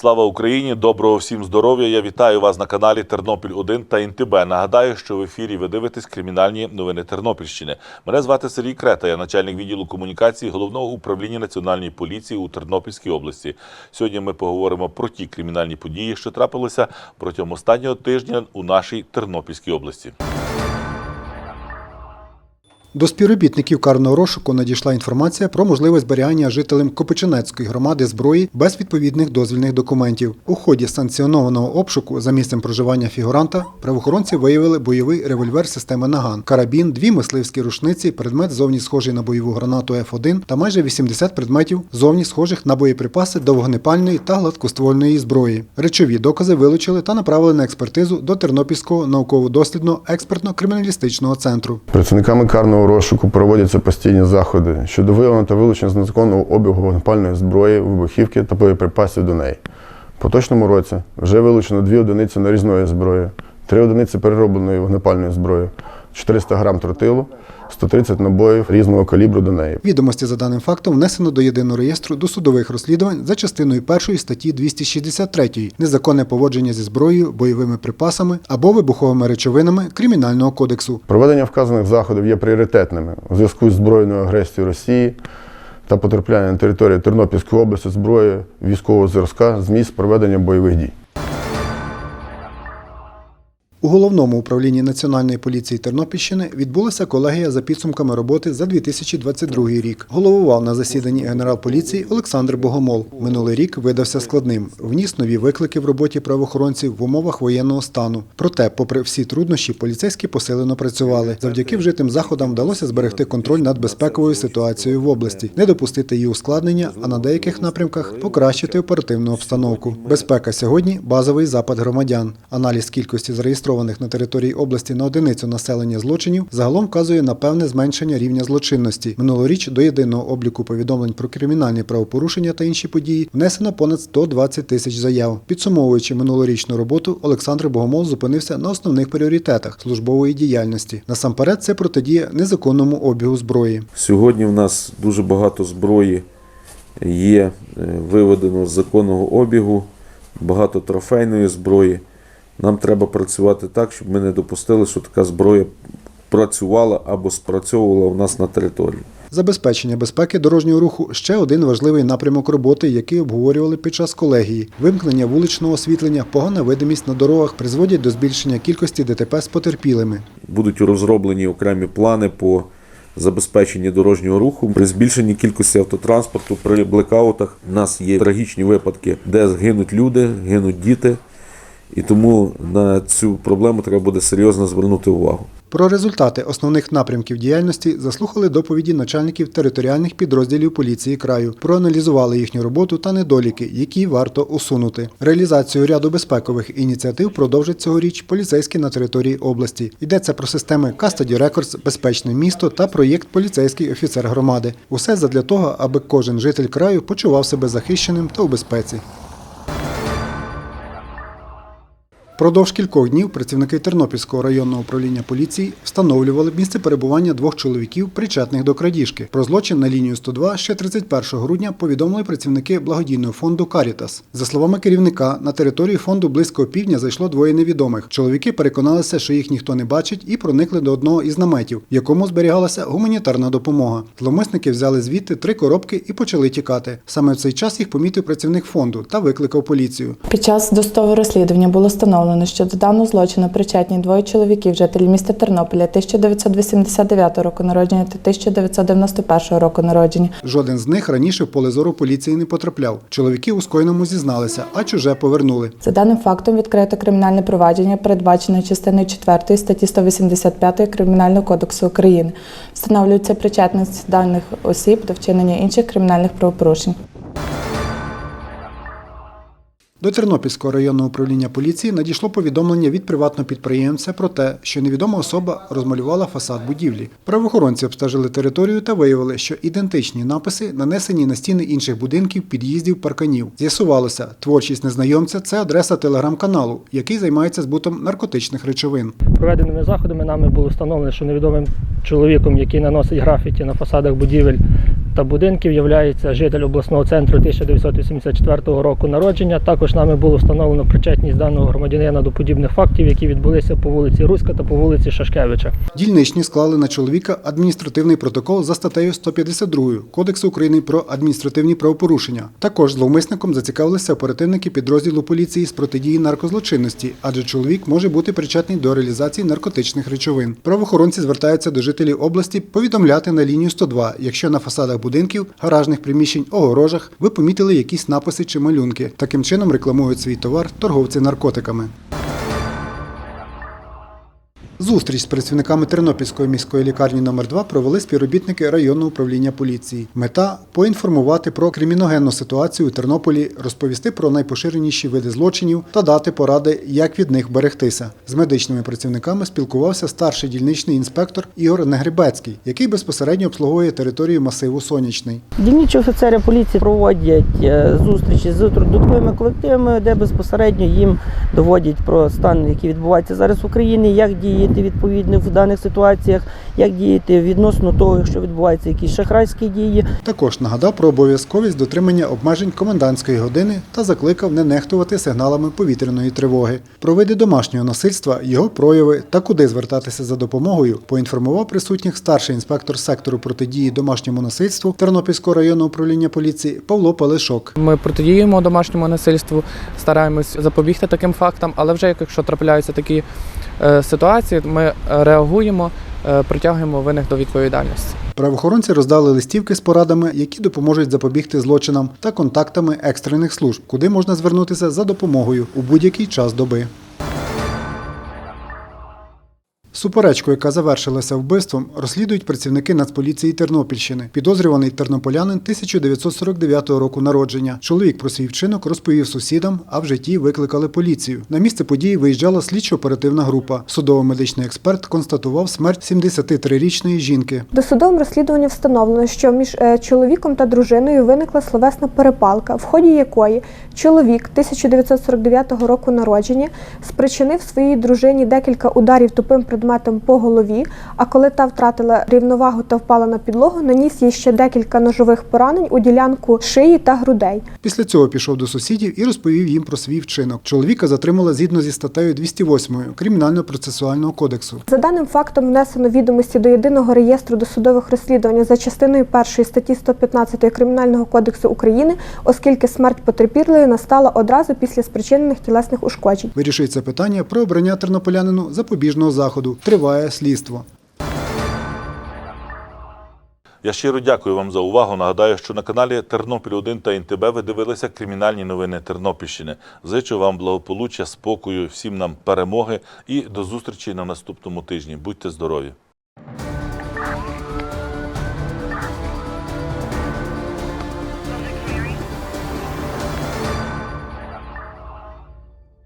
Слава Україні! Доброго всім здоров'я! Я вітаю вас на каналі Тернопіль 1 та ІНТБ. Нагадаю, що в ефірі ви дивитесь кримінальні новини Тернопільщини. Мене звати Сергій Крета, я начальник відділу комунікації головного управління національної поліції у Тернопільській області. Сьогодні ми поговоримо про ті кримінальні події, що трапилися протягом останнього тижня у нашій Тернопільській області. До співробітників карного розшуку надійшла інформація про можливе зберігання жителям Копичинецької громади зброї без відповідних дозвільних документів. У ході санкціонованого обшуку за місцем проживання фігуранта правоохоронці виявили бойовий револьвер системи Наган, карабін, дві мисливські рушниці, предмет зовні схожий на бойову гранату F1 та майже 80 предметів зовні схожих на боєприпаси до вогнепальної та гладкоствольної зброї. Речові докази вилучили та направили на експертизу до Тернопільського науково-дослідного експертно-криміналістичного центру. Працівниками карного розшуку проводяться постійні заходи щодо виявлення та вилучення з незаконного обігу вогнепальної зброї, вибухівки та боєприпасів до неї. В поточному році вже вилучено дві одиниці нарізної зброї, три одиниці переробленої вогнепальної зброї, 400 грам тротилу, 130 набоїв різного калібру до неї. Відомості за даним фактом внесено до єдиного реєстру досудових розслідувань за частиною першої статті 263 незаконне поводження зі зброєю, бойовими припасами або вибуховими речовинами Кримінального кодексу. Проведення вказаних заходів є пріоритетними у зв'язку з збройною агресією Росії та потрапляння на територію Тернопільської області зброї військового зразка з місць проведення бойових дій. У головному управлінні Національної поліції Тернопільщини відбулася колегія за підсумками роботи за 2022 рік. Головував на засіданні генерал поліції Олександр Богомол. Минулий рік видався складним. Вніс нові виклики в роботі правоохоронців в умовах воєнного стану. Проте, попри всі труднощі, поліцейські посилено працювали. Завдяки вжитим заходам вдалося зберегти контроль над безпековою ситуацією в області, не допустити її ускладнення, а на деяких напрямках покращити оперативну обстановку. Безпека сьогодні базовий запит громадян. Аналіз кількості зареєстрованих на території області на одиницю населення злочинів загалом вказує на певне зменшення рівня злочинності. Минулоріч до єдиного обліку повідомлень про кримінальні правопорушення та інші події внесено понад 120 тисяч заяв. Підсумовуючи минулорічну роботу, Олександр Богомол зупинився на основних пріоритетах службової діяльності. Насамперед, це протидія незаконному обігу зброї. Сьогодні в нас дуже багато зброї є е, виведено з законного обігу, багато трофейної зброї. Нам треба працювати так, щоб ми не допустили, що така зброя працювала або спрацьовувала у нас на території. Забезпечення безпеки дорожнього руху ще один важливий напрямок роботи, який обговорювали під час колегії. Вимкнення вуличного освітлення, погана видимість на дорогах призводять до збільшення кількості ДТП з потерпілими. Будуть розроблені окремі плани по забезпеченні дорожнього руху. При збільшенні кількості автотранспорту, при блекаутах у нас є трагічні випадки, де гинуть люди, гинуть діти. І тому на цю проблему треба буде серйозно звернути увагу. Про результати основних напрямків діяльності заслухали доповіді начальників територіальних підрозділів поліції краю, проаналізували їхню роботу та недоліки, які варто усунути. Реалізацію ряду безпекових ініціатив продовжать цьогоріч поліцейські на території області. Йдеться про системи Custody Records, безпечне місто та проєкт Поліцейський офіцер громади. Усе задля того, аби кожен житель краю почував себе захищеним та у безпеці. Продовж кількох днів працівники Тернопільського районного управління поліції встановлювали місце перебування двох чоловіків, причетних до крадіжки. Про злочин на лінію 102 ще 31 грудня повідомили працівники благодійного фонду Карітас. За словами керівника, на територію фонду близько півдня зайшло двоє невідомих. Чоловіки переконалися, що їх ніхто не бачить, і проникли до одного із наметів, в якому зберігалася гуманітарна допомога. Зловмисники взяли звідти три коробки і почали тікати. Саме в цей час їх помітив працівник фонду та викликав поліцію. Під час досудового розслідування було встановлено, що до даного злочину причетні двоє чоловіків, жителі міста Тернополя 1989 року народження та 1991 року народження. Жоден з них раніше в поле зору поліції не потрапляв. Чоловіки у скоєному зізналися, а чуже повернули. За даним фактом відкрито кримінальне провадження, передбачене частиною 4 статті 185 Кримінального кодексу України. Встановлюється причетність даних осіб до вчинення інших кримінальних правопорушень. До Тернопільського районного управління поліції надійшло повідомлення від приватного підприємця про те, що невідома особа розмалювала фасад будівлі. Правоохоронці обстежили територію та виявили, що ідентичні написи нанесені на стіни інших будинків, під'їздів, парканів. З'ясувалося, творчість незнайомця це адреса телеграм-каналу, який займається збутом наркотичних речовин. Проведеними заходами нами було встановлено, що невідомим чоловіком, який наносить графіті на фасадах будівель та будинків є житель обласного центру 1984 року народження. Також нами було встановлено причетність даного громадянина до подібних фактів, які відбулися по вулиці Руська та по вулиці Шашкевича. Дільничні склали на чоловіка адміністративний протокол за статтею 152 Кодексу України про адміністративні правопорушення. Також зловмисником зацікавилися оперативники підрозділу поліції з протидії наркозлочинності, адже чоловік може бути причетний до реалізації наркотичних речовин. Правоохоронці звертаються до жителів області повідомляти на лінію 102, якщо на фасадах будинків, гаражних приміщень, огорожах ви помітили якісь написи чи малюнки. Таким чином рекламують свій товар торговці наркотиками. Зустріч з працівниками Тернопільської міської лікарні номер 2 провели співробітники районного управління поліції. Мета поінформувати про криміногенну ситуацію у Тернополі, розповісти про найпоширеніші види злочинів та дати поради, як від них берегтися. З медичними працівниками спілкувався старший дільничний інспектор Ігор Негрибецький, який безпосередньо обслуговує територію масиву Сонячний. Дільничі офіцери поліції проводять е, зустрічі з трудовими колективами, де безпосередньо їм доводять про стан, який відбувається зараз в Україні, як діяти відповідно в даних ситуаціях, як діяти відносно того, якщо відбуваються якісь шахрайські дії. Також нагадав про обов'язковість дотримання обмежень комендантської години та закликав не нехтувати сигналами повітряної тривоги. Про види домашнього насильства, його прояви та куди звертатися за допомогою поінформував присутніх старший інспектор сектору протидії домашньому насильству Тернопільського районного управління поліції Павло Палишок. Ми протидіємо домашньому насильству, стараємось запобігти таким фактам, але вже якщо трапляються такі ситуації, ми е, реагуємо, е, притягуємо винних до відповідальності. Правоохоронці роздали листівки з порадами, які допоможуть запобігти злочинам та контактами екстрених служб, куди можна звернутися за допомогою у будь-який час доби. Суперечку, яка завершилася вбивством, розслідують працівники Нацполіції Тернопільщини. Підозрюваний тернополянин 1949 року народження. Чоловік про свій вчинок розповів сусідам, а в житті викликали поліцію. На місце події виїжджала слідчо-оперативна група. Судово-медичний експерт констатував смерть 73-річної жінки. Досудовим розслідуванням встановлено, що між е, чоловіком та дружиною виникла словесна перепалка, в ході якої чоловік 1949 року народження спричинив своїй дружині декілька ударів тупим предметом по голові. А коли та втратила рівновагу та впала на підлогу, наніс їй ще декілька ножових поранень у ділянку шиї та грудей. Після цього пішов до сусідів і розповів їм про свій вчинок. Чоловіка затримали згідно зі статтею 208 Кримінального процесуального кодексу. За даним фактом внесено відомості до єдиного реєстру досудових розслідувань за частиною 1 статті 115 Кримінального кодексу України, оскільки смерть потерпілої настала одразу після спричинених тілесних ушкоджень. Вирішується питання про обрання тернополянину запобіжного заходу. Триває слідство. Я щиро дякую вам за увагу. Нагадаю, що на каналі Тернопіль 1 та НТБ ви дивилися кримінальні новини Тернопільщини. Зичу вам благополуччя, спокою, всім нам перемоги і до зустрічі на наступному тижні. Будьте здорові!